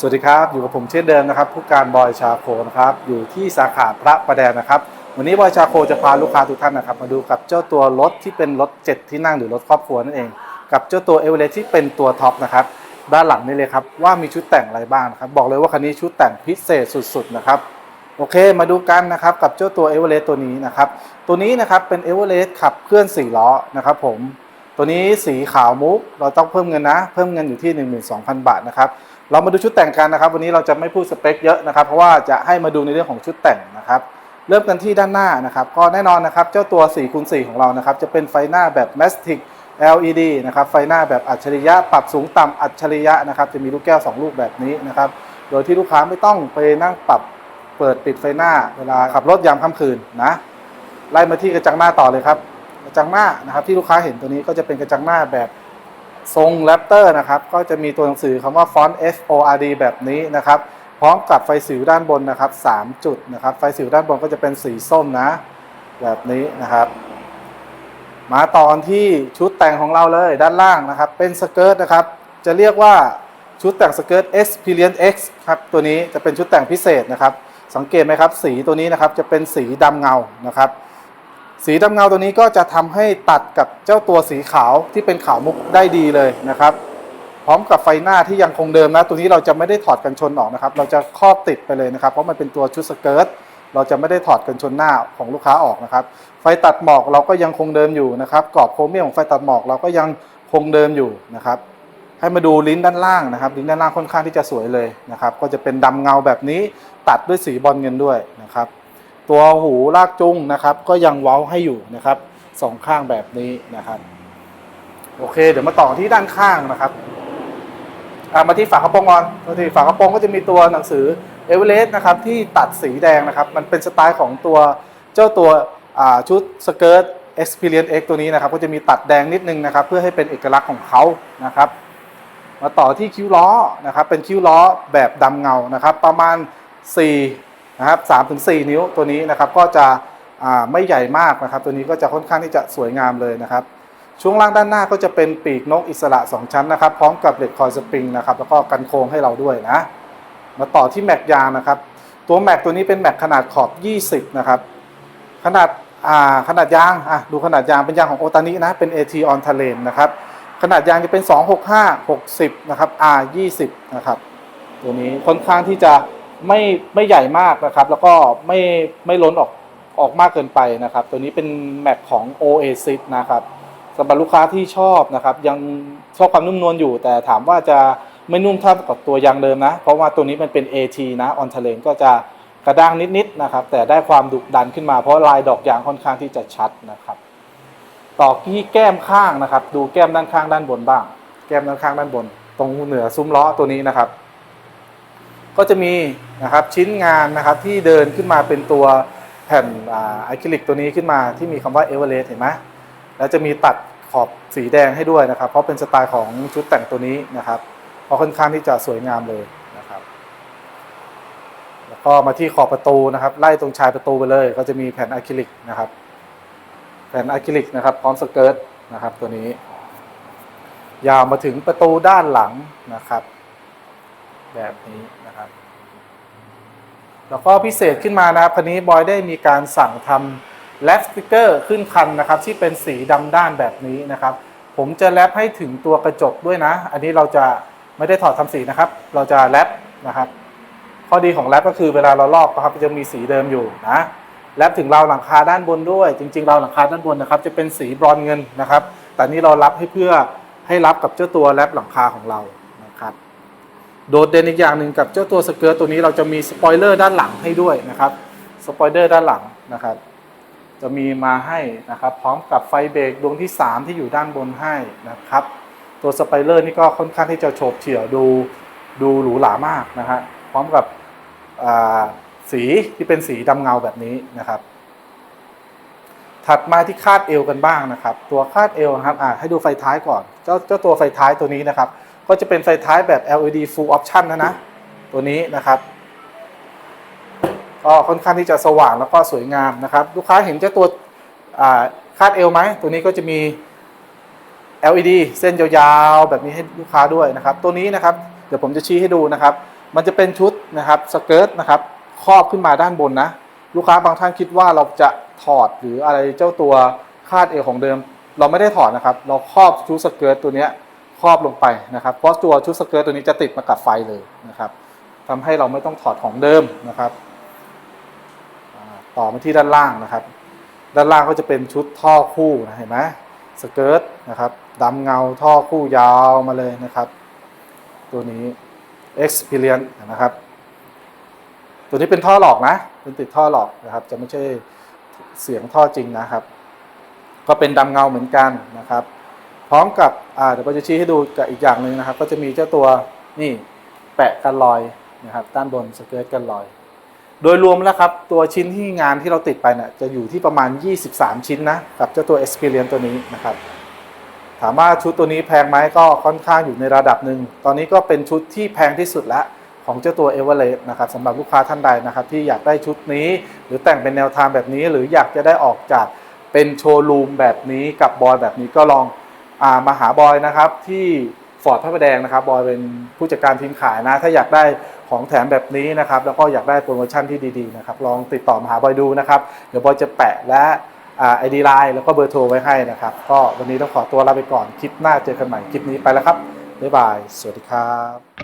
สวัสดีครับ อยู่กับผมเช่นเดิมนะครับผู้การบอยชาโคนะครับอยู่ที่สาขาพระประแดงนะครับ วันนี้บอยชาโคจะพาลูกค้าทุกท่านนะครับ มาดูกับเจ้าตัวรถที่เป็นรถ 7 ที่นั่งหรือรถครอบครัวนั่นเอง กับเจ้าตัวเอเวอเรสที่เป็นตัวท็อปนะครับด้านหลังนี่เลยครับว่ามีชุดแต่งอะไรบ้างนะครับบอกเลยว่าคันนี้ชุดแต่งพิเศษสุดๆนะครับโอเคมาดูกันนะครับกับเจ้าตัวเอเวอเรสต์ตัวนี้นะครับตัวนี้นะครับเป็นเอเวอเรสต์ขับเคลื่อน4ล้อนะครับผม ตัวนี้สีขาวมุกเราต้องเพิ่มเงินนะ เพิ่มเงินอยู่ที่ 12,000 บาทนะครับเรามาดูชุดแต่งกันนะครับ วันนี้เราจะไม่พูดสเปคเยอะนะครับ เพราะว่าจะให้มาดูในเรื่องของชุดแต่งนะครับเริ่มกันที่ด้านหน้านะครับ ก็แน่นอนนะครับ เจ้าตัว4คูณ4ของเรานะครับ จะเป็นไฟหน้าแบบ m a s t i c LED นะครับ ไฟหน้าแบบอัจฉริยะ ปรับสูงต่ำอัจฉริยะนะครับ จะมีลูกแก้ว 2 ลูกแบบนี้นะครับ โดยที่ลูกค้าไม่ต้องไปนั่งปรับเปิดปิดไฟหน้า เวลาขับรถยามค่ำคืนนะ ไล่มาที่กระจังหน้าต่อเลยครับ กระจังหน้านะครับ ที่ลูกค้าเห็นตัวนี้ก็จะเป็นกระจังหน้าแบบทรงแรปเตอร์นะครับ ก็จะมีตัวหนังสือคำว่าฟอนต์ F O R D แบบนี้นะครับ พร้อมกับไฟสิวด้านบนนะครับ 3 จุดนะครับ ไฟสิวด้านบนก็จะเป็นสีส้มนะ แบบนี้นะครับ มาตอนที่ชุดแต่งของเราเลยด้านล่างนะครับ เป็นสเกิร์ตนะครับ จะเรียกว่าชุดแต่งสเกิร์ต Experience X ครับตัวนี้จะเป็นชุดแต่งพิเศษนะครับ สังเกตไหมครับ สีตัวนี้นะครับจะเป็นสีดำเงานะครับ สีดำเงาตัวนี้ก็จะทำให้ตัดกับเจ้าตัวสีขาวที่เป็นขาวมุกได้ดีเลยนะครับ พร้อมกับไฟหน้าที่ยังคงเดิมนะ ตัวนี้เราจะไม่ได้ถอดกันชนออกนะครับ เราจะครอบติดไปเลยนะครับ เพราะมันเป็นตัวชุดสเกิร์ตเราจะไม่ได้ถอดกันชนหน้าของลูกค้าออกนะครับ ไฟตัดหมอกเราก็ยังคงเดิมอยู่นะครับกรอบโครเมียมของไฟตัดหมอกเราก็ยังคงเดิมอยู่นะครับ ให้มาดูลิ้นด้านล่างนะครับ ลิ้นด้านล่างค่อนข้างที่จะสวยเลยนะครับ ก็จะเป็นดำเงาแบบนี้ตัดด้วยสีบอลเงินด้วยนะครับ ตัวหูลากจุ้งนะครับ ก็ยังเว้าให้อยู่นะครับสองข้างแบบนี้นะครับ โอเค เดี๋ยวมาต่อที่ด้านข้างนะครับมาที่ฝากระโปรงก่อนมาที่ฝากระโปรงก็จะมีตัวหนังสือเอเวอเรสต์นะครับที่ตัดสีแดงนะครับ มันเป็นสไตล์ของตัวเจ้าตัวชุดสเกิร์ต Experience X ตัวนี้นะครับ ก็จะมีตัดแดงนิดนึงนะครับ เพื่อให้เป็นเอกลักษณ์ของเขานะครับ มาต่อที่คิ้วล้อนะครับ เป็นคิ้วล้อแบบดำเงานะครับ ประมาณ 4 นะครับ3ถึง4นิ้วตัวนี้นะครับก็จะไม่ใหญ่มากนะครับ ตัวนี้ก็จะค่อนข้างที่จะสวยงามเลยนะครับ ช่วงล่างด้านหน้าก็จะเป็นปีกนกอิสระ 2 ชั้นนะครับ พร้อมกับเหล็กคอยสปริงนะครับ แล้วก็กันโค้งให้เราด้วยนะ มาต่อที่แม็กยางนะครับ ตัวแม็กตัวนี้เป็นแม็กขนาดขอบ 20 นะครับ ขนาดาขนาดยางอะดูขนาดยางเป็นยางของโอตานินะ เป็น AT on t a l e n นะครับ ขนาดยางจะเป็น 265 60 นะครับ R 20 นะครับ ตัวนี้ค่อนข้างที่จะ ไม่ไม่ใหญ่มากนะครับ แล้วก็ไม่ไม่ล้นออกออกมากเกินไปนะครับ ตัวนี้เป็นแม็กของ Oasis นะครับสำหรับลูกค้าที่ชอบนะครับ ยังชอบความนุ่มนวลอยู่ แต่ถามว่าจะไม่นุ่มเท่ากับตัวยางเดิมนะ เพราะว่าตัวนี้มันเป็น AT นะ on t a l e n ก็จะกระด้างนิดๆนะครับ แต่ได้ความดุดันขึ้นมาเพราะลายดอกยางค่อนข้างที่จะชัดนะครับ ต่อที่แก้มข้างนะครับ ดูแก้มด้านข้างด้านบนบ้าง แก้มด้านข้างด้านบน ตรงเหนือซุ้มล้อตัวนี้นะครับ ก็จะมีนะครับชิ้นงานนะครับที่เดินขึ้นมาเป็นตัวแผ่นอะคริลิกตัวนี้ขึ้นมาที่มีคำว่าเอเวอเรสต์เห็นไหมแล้วจะมีตัดขอบสีแดงให้ด้วยนะครับ เพราะเป็นสไตล์ของชุดแต่งตัวนี้นะครับเพราะค่อนข้างที่จะสวยงามเลยนะครับ แล้วก็มาที่ขอบประตูนะครับ ไล่ตรงชายประตูไปเลย ก็จะมีแผ่นอะคริลิกนะครับแผ่นอะคริลิกนะครับพร้อมสเกิร์ตนะครับตัวนี้ ยาวมาถึงประตูด้านหลังนะครับ แบบนี้นะครับ แล้วก็พิเศษขึ้นมานะครับคันนี้บอยได้มีการสั่งทำแรปสติกเกอร์ขึ้นคันนะครับ ที่เป็นสีดำด้านแบบนี้นะครับ ผมจะแรปให้ถึงตัวกระจกด้วยนะ อันนี้เราจะไม่ได้ถอดทำสีนะครับ เราจะแรปนะครับ ข้อดีของแรปก็คือเวลาเราลอกนะครับจะมีสีเดิมอยู่นะแรปถึงราวหลังคาด้านบนด้วย จริงๆราวหลังคาด้านบนนะครับ จะเป็นสีบรอนเงินนะครับ แต่นี่เรารับให้เพื่อให้รับกับเจ้าตัวแรปหลังคาของเรา โดดเด่นอีกอย่างหนึ่งกับเจ้าตัวสเกิร์ตตัวนี้เราจะมีสปอยเลอร์ด้านหลังให้ด้วยนะครับสปอยเลอร์ด้านหลังนะครับ จะมีมาให้นะครับ พร้อมกับไฟเบรกดวงที่ 3 ที่อยู่ด้านบนให้นะครับ ตัวสปอยเลอร์นี่ก็ค่อนข้างที่จะโฉบเฉี่ยวดูดูหรูหรามากนะฮะพร้อมกับสีที่เป็นสีดำเงาแบบนี้นะครับ ถัดมาที่คาดเอวกันบ้างนะครับ ตัวคาดเอวนะครับอ่าให้ดูไฟท้ายก่อน เจ้าเจ้าตัวไฟท้ายตัวนี้นะครับ ก็จะเป็นไฟท้ายแบบ LED full option นะนะ ตัวนี้นะครับ ก็ค่อนข้างที่จะสว่างแล้วก็สวยงามนะครับ ลูกค้าเห็นเจ้าตัวคาดเอวไหม ตัวนี้ก็จะมี LED เส้นยาวๆ แบบนี้ให้ลูกค้าด้วยนะครับ ตัวนี้นะครับ เดี๋ยวผมจะชี้ให้ดูนะครับ มันจะเป็นชุดนะครับสเกิร์ตนะครับครอบขึ้นมาด้านบนนะ ลูกค้าบางท่านคิดว่าเราจะถอดหรืออะไรเจ้าตัวคาดเอวของเดิม เราไม่ได้ถอดนะครับ เราครอบชุดสเกิร์ตตัวเนี้ย ครอบลงไปนะครับเพราะตัวชุดสเกิร์ตตัวนี้จะติดมากับไฟเลยนะครับทำให้เราไม่ต้องถอดของเดิมนะครับต่อมาที่ด้านล่างนะครับ ด้านล่างก็จะเป็นชุดท่อคู่นะเห็นไหมสเกิร์ตนะครับดำเงาท่อคู่ยาวมาเลยนะครับ ตัวนี้ Experience นะครับ ตัวนี้เป็นท่อหลอกนะ เป็นติดท่อหลอกนะครับ จะไม่ใช่เสียงท่อจริงนะครับ ก็เป็นดำเงาเหมือนกันนะครับ พร้อมกับเดี๋ยวเราจะชี้ให้ดูกับอีกอย่างหนึ่งนะครับ ก็จะมีเจ้าตัวนี่แปะกันรอยนะครับด้านบนสเกิร์ตกันรอย โดยรวมแล้วครับ ตัวชิ้นที่งานที่เราติดไปเนี่ยจะอยู่ที่ประมาณ 23 ชิ้นนะกับเจ้าตัว Experience ตัวนี้นะครับ ถามว่าชุดตัวนี้แพงไหมก็ค่อนข้างอยู่ในระดับหนึ่ง ตอนนี้ก็เป็นชุดที่แพงที่สุดแล้วของเจ้าตัว e v e r e s t นะครับสำหรับลูกค้าท่านใดนะครับ ที่อยากได้ชุดนี้ หรือแต่งเป็นแนวทางแบบนี้ หรืออยากจะได้ออกจากเป็นโชว์รูมแบบนี้กับบอยแบบนี้ก็ลอง มาหาบอยนะครับที่ฟอร์ดพระประแดงนะครับบอยเป็นผู้จัดการทีมขายนะ ถ้าอยากได้ของแถมแบบนี้นะครับ แล้วก็อยากได้โปรโมชั่นที่ดีๆนะครับ ลองติดต่อมาหาบอยดูนะครับ เดี๋ยวบอยจะแปะและไอดีไลน์แล้วก็เบอร์โทรไว้ให้นะครับ ก็วันนี้ต้องขอตัวลาไปก่อน คลิปหน้าเจอกันใหม่ คลิปนี้ไปแล้วครับ บ๊ายบาย สวัสดีครับ